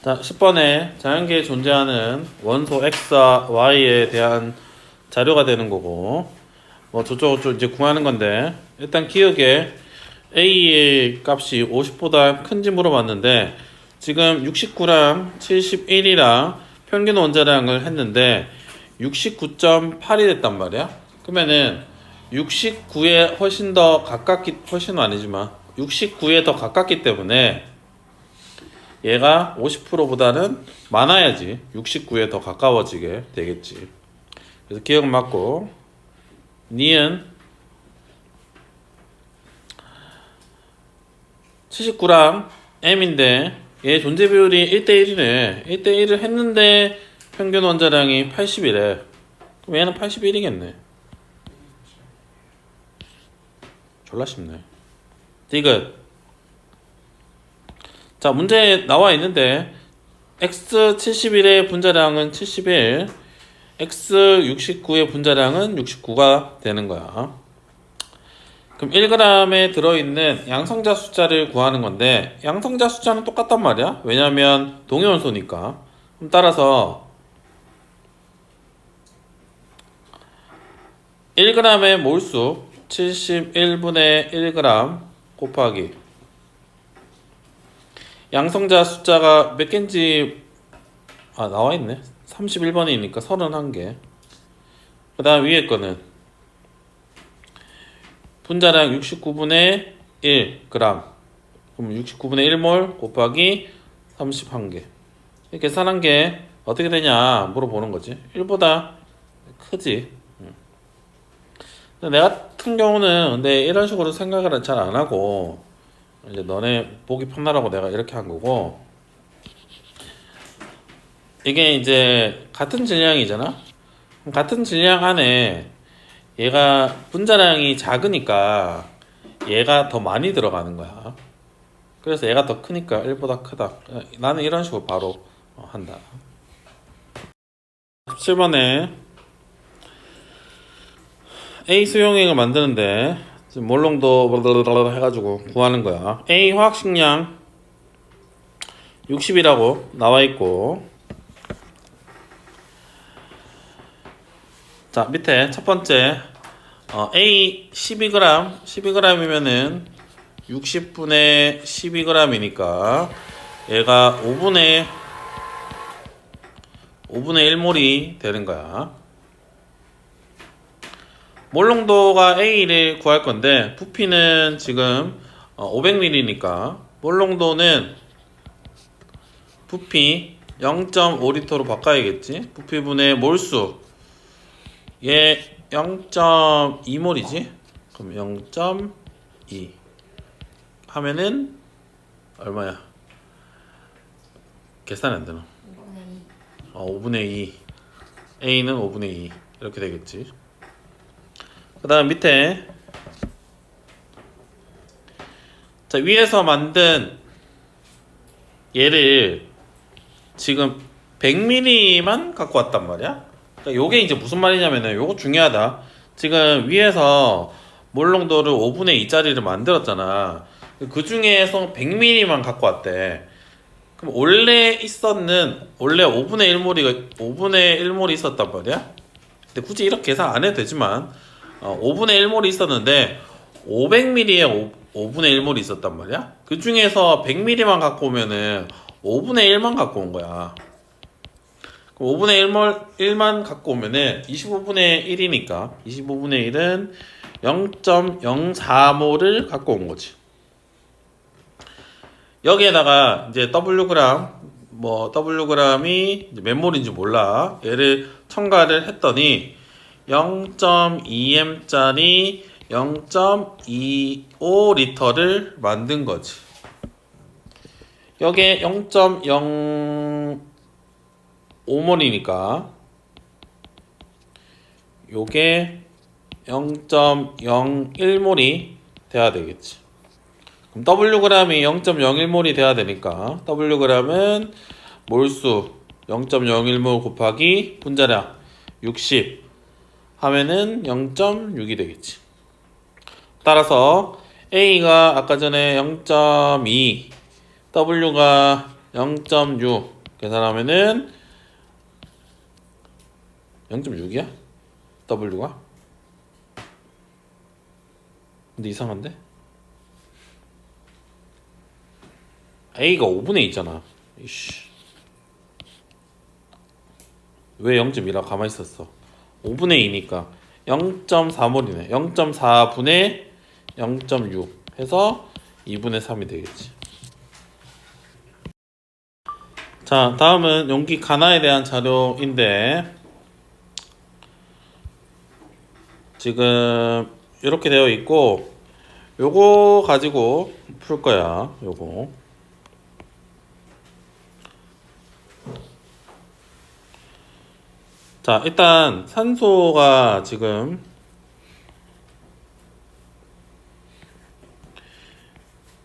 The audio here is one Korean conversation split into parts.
자, 10번에 자연계에 존재하는 원소 X와 Y에 대한 자료가 되는 거고, 뭐 저쪽 저쪽 이제 구하는 건데, 일단 기억에 A의 값이 50보다 큰지 물어봤는데, 지금 69랑 71이랑 평균 원자량을 했는데, 69.8이 됐단 말이야. 그러면은 69에 훨씬 더 가깝기, 훨씬은 아니지만, 69에 더 가깝기 때문에, 얘가 50%보다는 많아야지 69에 더 가까워지게 되겠지. 그래서 기억 맞고 니은 79랑 m인데 얘 존재 비율이 1대1이네. 1대1을 했는데 평균 원자량이 80이래. 그럼 얘는 81이겠네. 졸라 쉽네. 디귿 자, 문제 나와 있는데 x71의 분자량은 71, x69의 분자량은 69가 되는 거야. 그럼 1g에 들어있는 양성자 숫자를 구하는 건데 양성자 숫자는 똑같단 말이야. 왜냐면 동위원소니까. 그럼 따라서 1g의 몰수 71분의 1g 곱하기 양성자 숫자가 몇 개인지 아 나와 있네. 31번이니까 31개. 그다음 위에 거는 분자량 69분의 1g. 그럼 69분의 1몰 곱하기 31개. 이 계산한 게 어떻게 되냐 물어보는 거지. 1보다 크지. 음. 내 같은 경우는 근데 이런 식으로 생각을 잘 안 하고 이제 너네 보기 편하라고 내가 이렇게 한 거고. 이게 이제 같은 질량이잖아? 같은 질량 안에 얘가 분자량이 작으니까 얘가 더 많이 들어가는 거야. 그래서 얘가 더 크니까 1보다 크다. 나는 이런 식으로 바로 어, 한다. 17번에 A 수용액을 만드는데 지금 몰롱도 블블블 해가지고 구하는 거야. A 화학식량 60이라고 나와 있고 자 밑에 첫 번째 어, A 12g 12g이면은 60분의 12g이니까 얘가 5분의 5분의 1몰이 되는 거야. 몰롱도가 A를 구할 건데 부피는 지금 500ml니까 몰롱도는 부피 0.5리터로 바꿔야겠지? 부피분의 몰수. 얘 0.2몰이지? 그럼 0.2 하면은 얼마야? 계산 안 되나? 어, 5분의 2 A는 5분의 2 이렇게 되겠지 그 다음 밑에 자 위에서 만든 얘를 지금 100ml만 갖고 왔단 말이야. 그러니까 요게 이제 무슨 말이냐면은 요거 중요하다. 지금 위에서 몰롱도를 5분의 2짜리를 만들었잖아. 그 중에서 100ml만 갖고 왔대. 그럼 원래 있었는 원래 5분의 1몰이 5분의 1몰이 있었단 말이야? 근데 굳이 이렇게 계산 안 해도 되지만 어, 5분의 1몰이 있었는데 500ml에 5, 분의 1몰이 있었단 말이야. 그 중에서 100ml만 갖고 오면은 5분의 1만 갖고 온 거야. 그럼 5분의 1몰 1만 갖고 오면은 25분의 1이니까 25분의 1은 0.04몰을 갖고 온 거지. 여기에다가 이제 Wg 뭐 Wg이 몇 몰인지 몰라. 얘를 첨가를 했더니 0.2m짜리 0.25리터를 만든 거지. 여기에 0.05몰이니까 요게 0.01몰이 돼야 되겠지. 그럼 Wg이 0.01몰이 돼야 되니까 Wg은 몰수 0.01몰 곱하기 분자량 60 하면은 0.6이 되겠지. 따라서 A가 아까 전에 0.2, W가 0.6 계산하면은 0.6이야? W가? 근데 이상한데? A가 5분의 있잖아. 이씨. 왜 0.2라 가만히 있었어? 5분의 2니까 0.4몰이네. 0.4분의 0.6 해서 2분의 3이 되겠지. 자, 다음은 용기 가나에 대한 자료인데 지금 이렇게 되어 있고 요거 가지고 풀 거야. 요거. 자, 일단 산소가 지금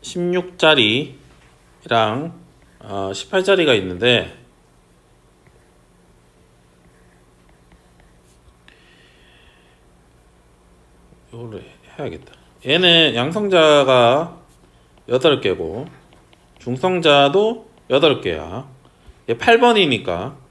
십육 자리랑 어, 18자리가 있는데 이거를 해야겠다. 얘는 양성자가 8개고 중성자도 8개야. 얘 8번이니까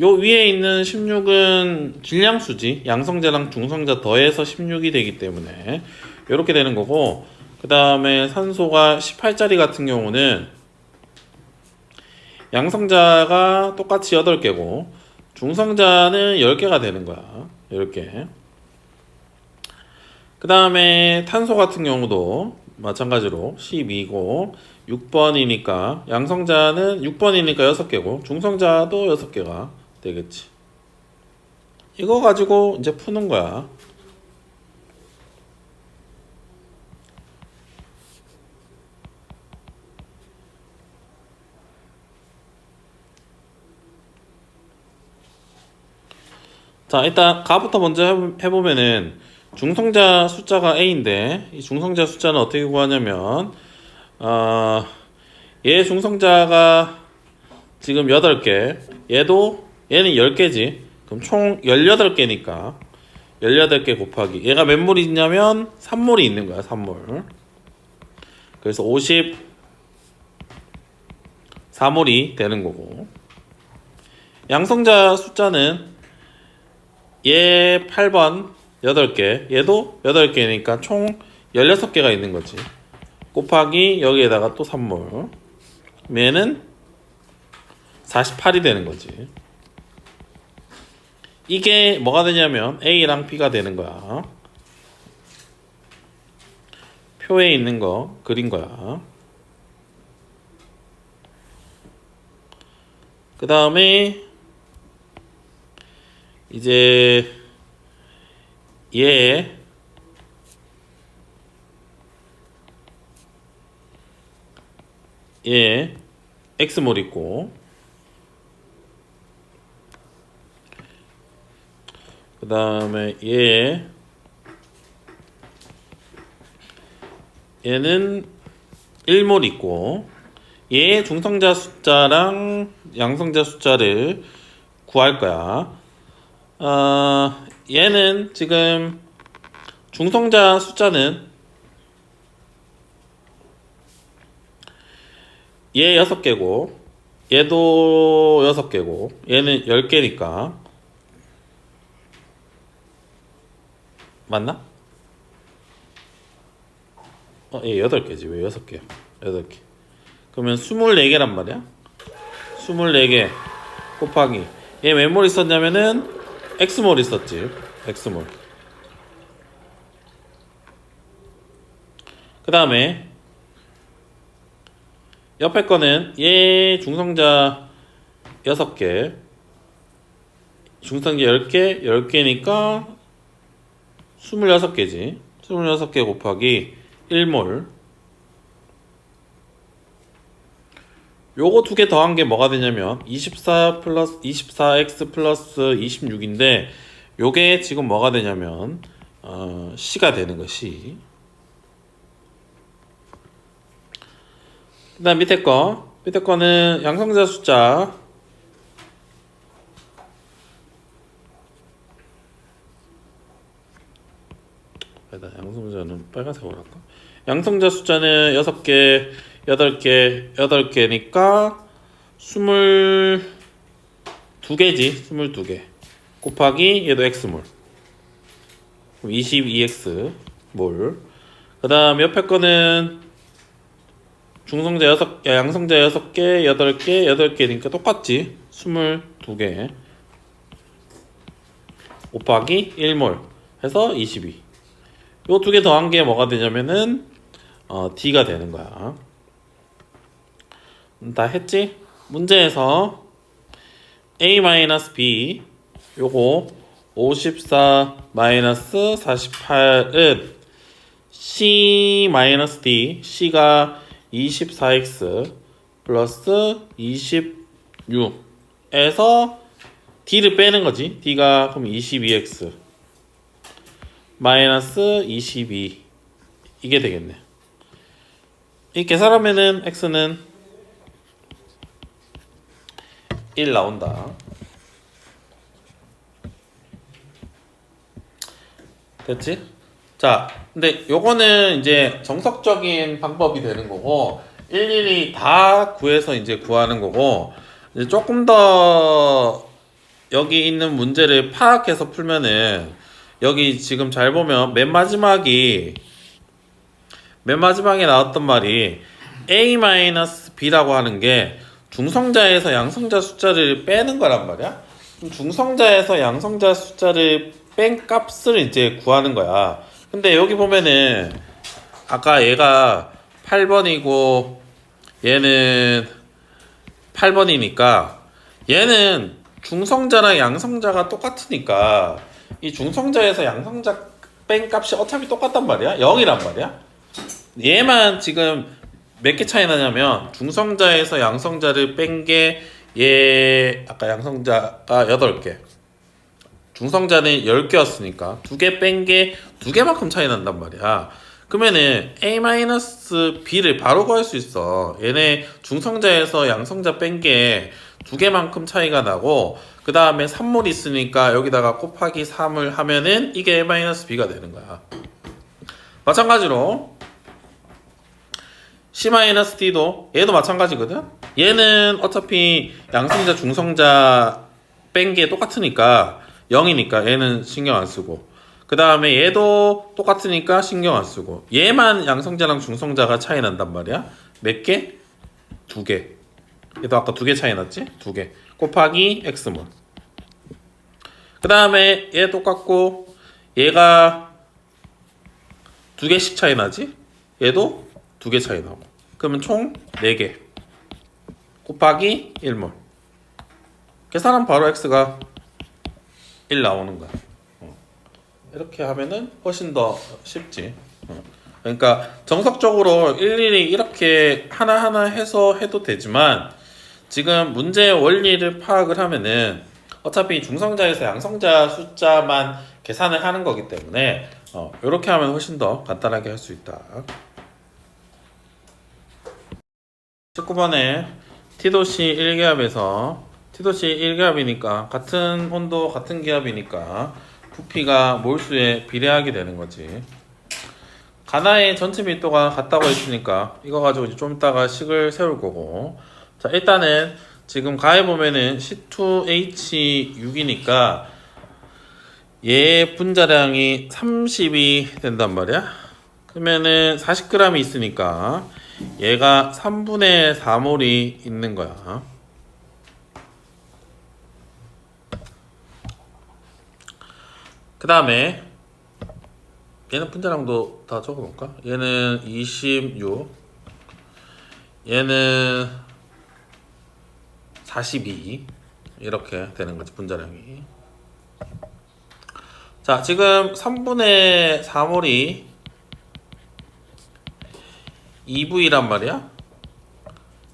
요 위에 있는 16은 질량수지. 양성자랑 중성자 더해서 16이 되기 때문에 이렇게 되는 거고 그 다음에 산소가 18짜리 같은 경우는 양성자가 똑같이 8개고 중성자는 10개가 되는 거야. 10개. 그 다음에 탄소 같은 경우도 마찬가지로 12고 6번이니까 양성자는 6번이니까 6개고 중성자도 6개가 되겠지. 이거 가지고 이제 푸는 거야. 자, 일단 가부터 먼저 해보- 해보면은 중성자 숫자가 A인데 이 중성자 숫자는 어떻게 구하냐면 어, 얘 중성자가 지금 8개 얘도 얘는 10개지. 그럼 총 18개니까 18개 곱하기. 얘가 몇 몰이 있냐면 3몰이 있는 거야 3몰. 그래서 50 4몰이 되는 거고. 양성자 숫자는 얘 8번 8개. 얘도 8개니까 총 16개가 있는 거지. 곱하기 여기에다가 또 3몰. 얘는 48이 되는 거지 이게 뭐가 되냐면 A랑 B가 되는 거야. 표에 있는 거 그린 거야. 그 다음에 이제 얘얘 x몰 있고 그 다음에 얘 얘는 1몰 있고 얘 중성자 숫자랑 양성자 숫자를 구할 거야. 어, 얘는 지금 중성자 숫자는 얘 6개고 얘도 6개고 얘는 10개니까 맞나? 어, 얘 8개지. 왜 6개야 8개. 그러면 24개란 말이야? 24개. 곱하기. 얘 몇몰 있었냐면은 X몰 있었지. X몰. 그 다음에 옆에 거는 얘 중성자 6개. 중성자 10개 10개니까 26개지. 26개 곱하기 1몰. 요거 두 개 더한 게 뭐가 되냐면 24 플러스 24x 플러스 26인데 요게 지금 뭐가 되냐면 어, C가 되는 거 C 그 다음 밑에 거. 밑에 거는 양성자 숫자 일단 양성자는 빨간색으로 할까? 양성자 숫자는 6개 8개 8개니까 22개지. 22개. 곱하기 얘도 x몰. 그럼 22x 몰 그 다음 옆에 거는 중성자 6, 야, 양성자 6개 8개 8개니까 똑같지? 22개. 곱하기 1몰. 해서 22 요 두 개 더한 게 뭐가 되냐면은 어, D가 되는 거야. 음, 다 했지? 문제에서 A-B 요거 54-48은 C-D C가 24X 플러스 26에서 D를 빼는 거지. D가 그럼 22X 마이너스 22 이게 되겠네. 이 계산하면은 x는 1 나온다. 됐지? 자, 근데 요거는 이제 정석적인 방법이 되는 거고 일일이 다 구해서 이제 구하는 거고 이제 조금 더 여기 있는 문제를 파악해서 풀면은 여기 지금 잘 보면 맨 마지막이 맨 마지막에 나왔던 말이 a-b라고 하는 게 중성자에서 양성자 숫자를 빼는 거란 말이야. 중성자에서 양성자 숫자를 뺀 값을 이제 구하는 거야. 근데 여기 보면은 아까 얘가 8번이고 얘는 8번이니까 얘는 중성자랑 양성자가 똑같으니까 이 중성자에서 양성자 뺀 값이 어차피 똑같단 말이야. 0이란 말이야. 얘만 지금 몇 개 차이 나냐면 중성자에서 양성자를 뺀 게 얘 아까 양성자가 8개. 중성자는 10개였으니까 두 개 뺀 게 두 개만큼 차이 난단 말이야. 그러면은 A-B를 바로 구할 수 있어. 얘네 중성자에서 양성자 뺀 게 두 개만큼 차이가 나고 그 다음에 3몰 있으니까 여기다가 곱하기 3을 하면은 이게 A-B가 되는 거야. 마찬가지로 C-D도 얘도 마찬가지거든. 얘는 어차피 양성자 중성자 뺀 게 똑같으니까 0이니까 얘는 신경 안 쓰고 그 다음에 얘도 똑같으니까 신경 안 쓰고 얘만 양성자랑 중성자가 차이 난단 말이야. 몇 개? 두 개. 얘도 아까 두 개 차이 났지? 두 개. 곱하기 x몰. 그 다음에 얘 똑같고 얘가 두 개씩 차이 나지? 얘도 두 개 차이 나고. 그러면 총네 개. 곱하기 1몰. 계산하면 바로 x가 1 나오는 거야. 어. 이렇게 하면은 훨씬 더 쉽지. 어. 그러니까 정석적으로 일일이 이렇게 하나하나 해서 해도 되지만 지금 문제의 원리를 파악을 하면은 어차피 중성자에서 양성자 숫자만 계산을 하는 거기 때문에 어, 이렇게 하면 훨씬 더 간단하게 할 수 있다. 19번에 T도시 1기압에서 T도시 1기압이니까 같은 온도 같은 기압이니까 부피가 몰수에 비례하게 되는 거지. 가나의 전체 밀도가 같다고 했으니까 이거 가지고 이제 좀 이따가 식을 세울 거고 자 일단은 지금 가에 보면은 C2H6이니까 얘 분자량이 30이 된단 말이야. 그러면은 40g이 있으니까 얘가 3분의 4몰이 있는 거야. 그 다음에 얘는 분자량도 다 적어볼까? 얘는 26 얘는 42 이렇게 되는 거지 분자량이. 자 지금 3분의 4몰이 2V란 말이야.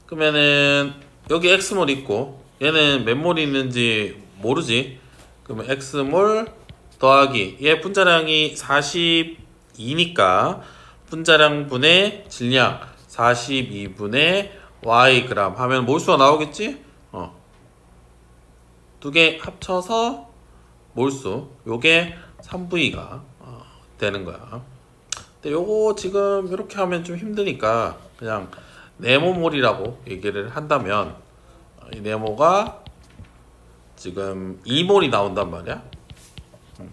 그러면은 여기 X몰 있고 얘는 몇 몰이 있는지 모르지? 그러면 X몰 더하기 얘 분자량이 42니까 분자량 분의 질량 42분의 y 그램 하면 몰수가 나오겠지? 어. 두개 합쳐서 몰수. 요게 3V가 어, 되는 거야. 근데 요거 지금 이렇게 하면 좀 힘드니까 그냥 네모몰이라고 얘기를 한다면 어, 이 네모가 지금 2몰이 나온단 말이야. 음.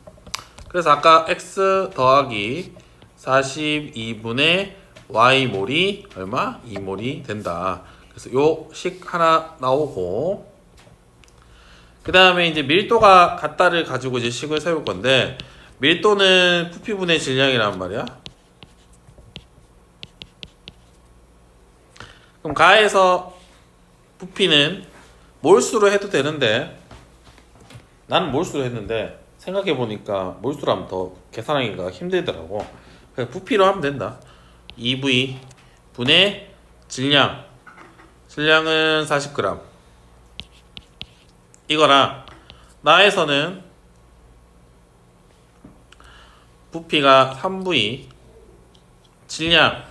그래서 아까 x 더하기 42분의 y몰이 얼마? 2몰이 된다. 그래서 요 식 하나 나오고 그 다음에 이제 밀도가 같다를 가지고 이제 식을 세울 건데 밀도는 부피분의 질량이란 말이야. 그럼 가에서 부피는 몰수로 해도 되는데 나는 몰수로 했는데 생각해 보니까 몰수로 하면 더 계산하기가 힘들더라고. 그냥 부피로 하면 된다. 2V 분의 질량. 질량은 40g. 이거랑 나에서는 부피가 3V 질량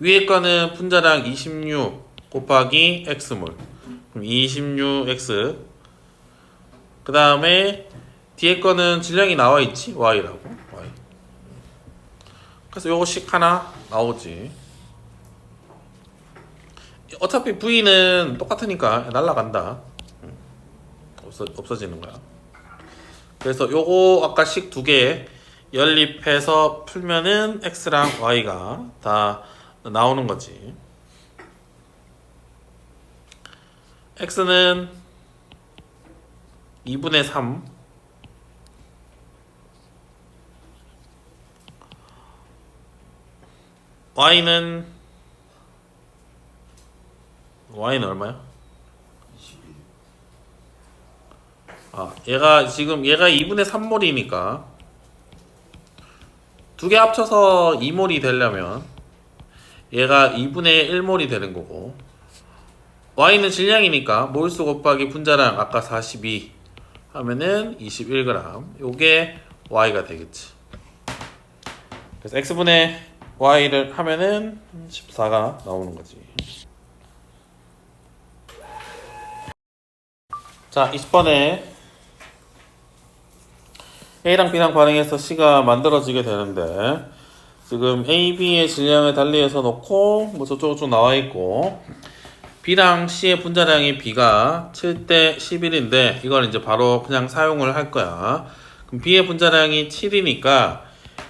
위에 거는 분자량 26 곱하기 x몰. 그럼 26x 그 다음에 뒤에 거는 질량이 나와 있지? y라고. y. 그래서 요거씩 하나 나오지. 어차피 v는 똑같으니까 날라간다. 음. 없어, 없어지는 거야 그래서 요거 아까 식 두 개 연립해서 풀면은 x랑 y가 다 나오는 거지. x는 2분의 3 y는 y는 얼마야? 22. 아, 얘가 지금 얘가 2분의 3몰이니까. 두 개 합쳐서 2몰이 되려면 얘가 2분의 1몰이 되는 거고. y는 질량이니까 몰수 곱하기 분자량 아까 42 하면은 21g 요게 y가 되겠지. 그래서 x분의 y를 하면은 14가 나오는 거지. 자 20번에 A랑 B랑 반응해서 C가 만들어지게 되는데 지금 A, B의 질량을 달리해서 놓고 뭐 저쪽 쭉 나와 있고 B랑 C의 분자량이 B가 7대 11인데 이걸 이제 바로 그냥 사용을 할 거야. 그럼 B의 분자량이 7이니까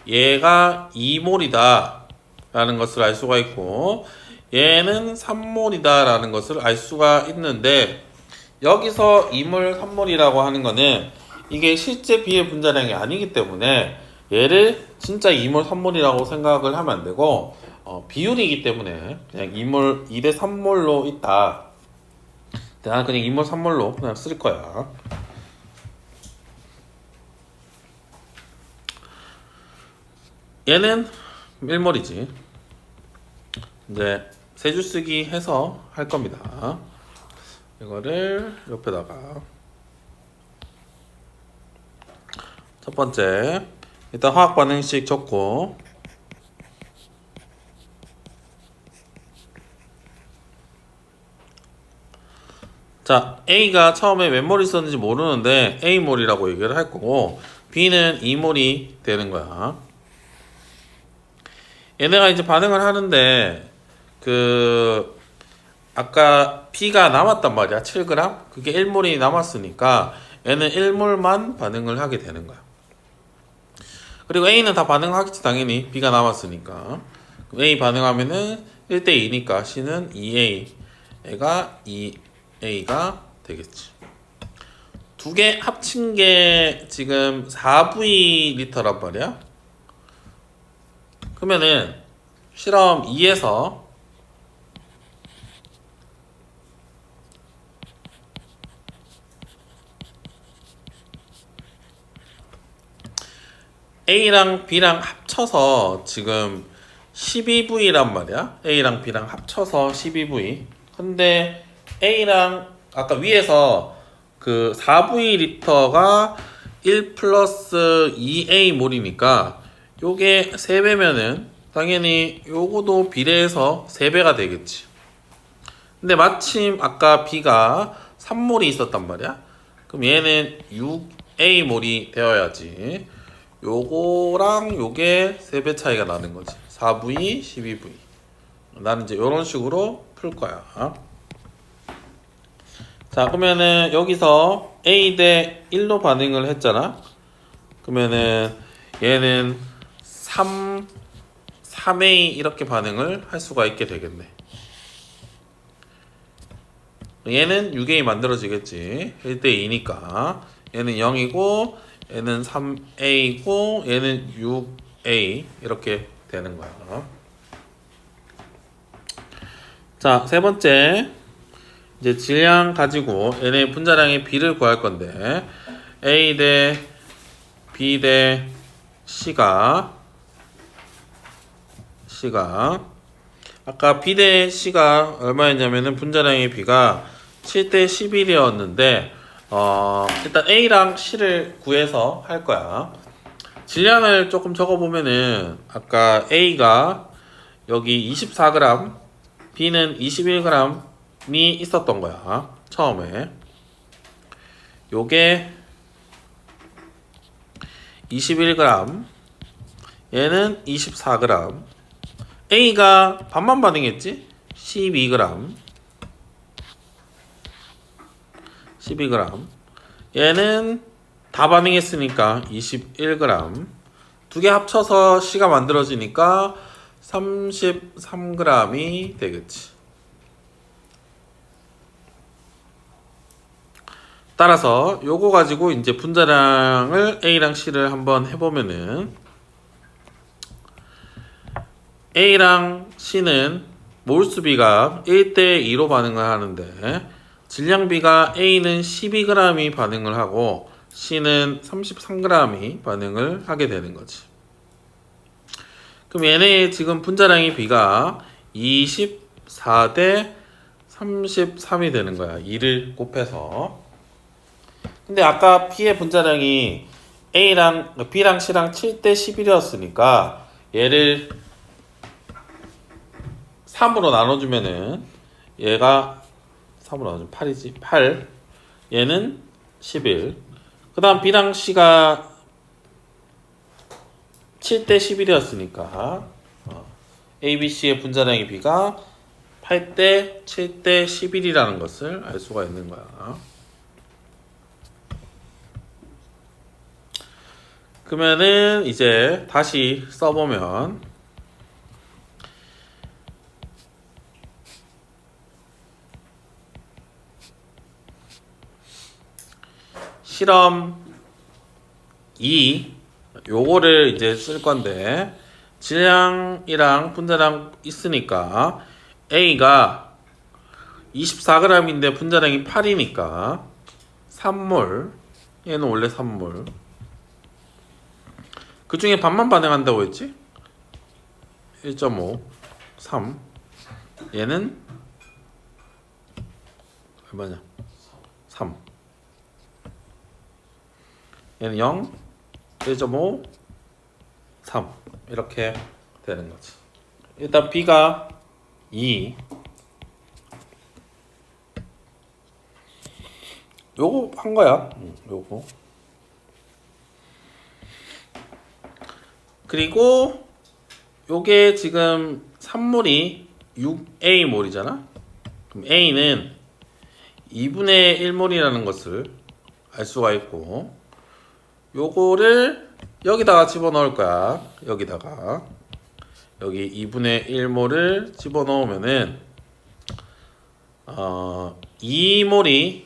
얘가 2몰이다 라는 것을 알 수가 있고 얘는 3몰이다 라는 것을 알 수가 있는데 여기서 2몰, 3몰이라고 하는 거는 이게 실제 B의 분자량이 아니기 때문에 얘를 진짜 2몰, 3몰이라고 생각을 하면 안 되고 어, 비율이기 때문에 그냥 2몰, 2대 3몰로 있다. 나는 그냥 2몰, 3몰로 그냥 쓸 거야. 얘는 1몰이지. 이제 세 줄 쓰기 해서 할 겁니다. 이거를 옆에다가 첫 번째. 일단 화학 반응식 적고. 자 A가 처음에 몇 몰이 있었는지 모르는데 A몰이라고 얘기를 할 거고 B는 2 몰이 되는 거야. 얘네가 이제 반응을 하는데 그 아까 B가 남았단 말이야. 7g 그게 1몰이 남았으니까 얘는 1몰만 반응을 하게 되는 거야 그리고 A는 다 반응하겠지 당연히. B가 남았으니까. A 반응하면은 1대 2니까 C는 2A 얘가 2A가 되겠지. 두 개 합친 게 지금 4V 리터란 말이야. 그러면은 실험 2에서 A랑 B랑 합쳐서 지금 12V란 말이야. A랑 B랑 합쳐서 12V. 근데 A랑 아까 위에서 그 4V 리터가 1 플러스 2A 몰이니까 요게 3배면은 당연히 요거도 비례해서 3배가 되겠지. 근데 마침 아까 B가 3몰이 있었단 말이야. 그럼 얘는 6A 몰이 되어야지. 요거랑 요게 3배 차이가 나는 거지. 4V, 12V. 나는 이제 이런 식으로 풀 거야. 자, 그러면은 여기서 A 대 1로 반응을 했잖아. 그러면은 얘는 3, 3A 이렇게 반응을 할 수가 있게 되겠네. 얘는 6A 만들어지겠지. 1대 2니까. 얘는 0이고, 얘는 3A고, 얘는 6A. 이렇게 되는 거야. 자, 세 번째. 이제 질량 가지고 얘네 분자량의 B를 구할 건데, A 대 B 대 C가, C가, 아까 B 대 C가 얼마였냐면은 분자량의 B가 7대 11이었는데, 어, 일단 A랑 C를 구해서 할 거야. 질량을 조금 적어보면은, 아까 A가 여기 24g, B는 21g이 있었던 거야. 처음에. 요게 21g, 얘는 24g. A가 반만 반응했지? 12g. 12g. 얘는 다 반응했으니까 21g. 두 개 합쳐서 C가 만들어지니까 33g이 되겠지. 따라서 요거 가지고 이제 분자량을 A랑 C를 한번 해보면은 A랑 C는 몰수비가 1대 2로 반응을 하는데 질량비가 A는 12g이 반응을 하고 C는 33g이 반응을 하게 되는 거지. 그럼 얘네 지금 분자량의 비가 24대 33이 되는 거야. 2를 곱해서. 근데 아까 P의 분자량이 A랑 B랑 C랑 7대 11이었으니까 얘를 3으로 나눠주면은 얘가 3으로 나눠주면 8이지. 8 얘는 11 그 다음 B랑 C가 7대 11이었으니까. 어, A, B, C의 분자량의 B가 8대 7대 11이라는 것을 알 수가 있는 거야. 그러면은 이제 다시 써보면 실험 2 요거를 이제 쓸 건데 질량이랑 분자량 있으니까 A가 24g인데 분자량이 8이니까 3몰 얘는 원래 3몰. 그 중에 반만 반응한다고 했지? 1.5 3 얘는 얼마냐? 3 얘는 0, 1.5, 3 이렇게 되는 거지. 일단 B가 2 요거 한 거야. 응, 요거. 그리고 요게 지금 산몰이 6A 몰이잖아. 그럼 A는 2분의 1몰이라는 것을 알 수가 있고 요거를 여기다가 집어넣을 거야. 여기다가 여기 2분의 1몰을 집어넣으면은 어 2몰이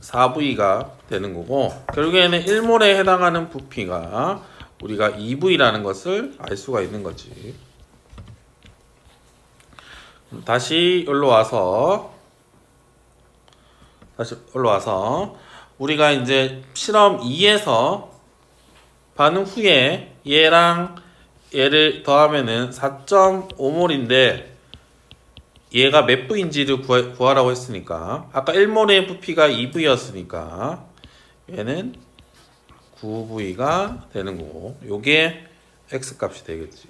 4V가 되는 거고 결국에는 1몰에 해당하는 부피가 우리가 2V라는 것을 알 수가 있는 거지. 다시 여기로 와서 다시 여기로 와서 우리가 이제 실험 2에서 반응 후에 얘랑 얘를 더하면은 4.5몰인데 얘가 몇 V인지를 구하, 구하 라고 했으니까. 아까 1몰의 부피가 2V였으니까 얘는 9V가 되는 거고. 요게 X 값이 되겠지.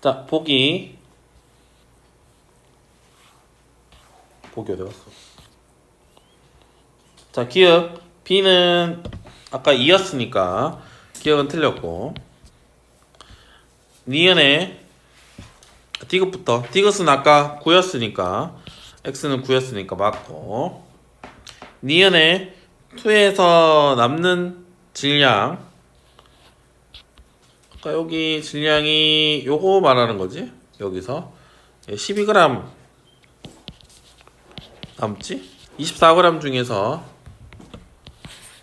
자 보기 보기 어디 갔어. 자 기억. B는 아까 2였으니까 기억은 틀렸고. 니은의 디귿부터. 디귿은 아까 9였으니까. X는 9였으니까 맞고. 니은의 2에서 남는 질량. 아까 여기 질량이 요거 말하는 거지? 여기서. 12g 남지 24g 중에서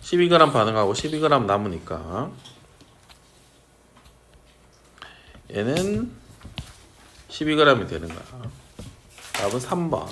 12g 반응하고 12g 남으니까 얘는 12g이 되는 거야. 답은 3번.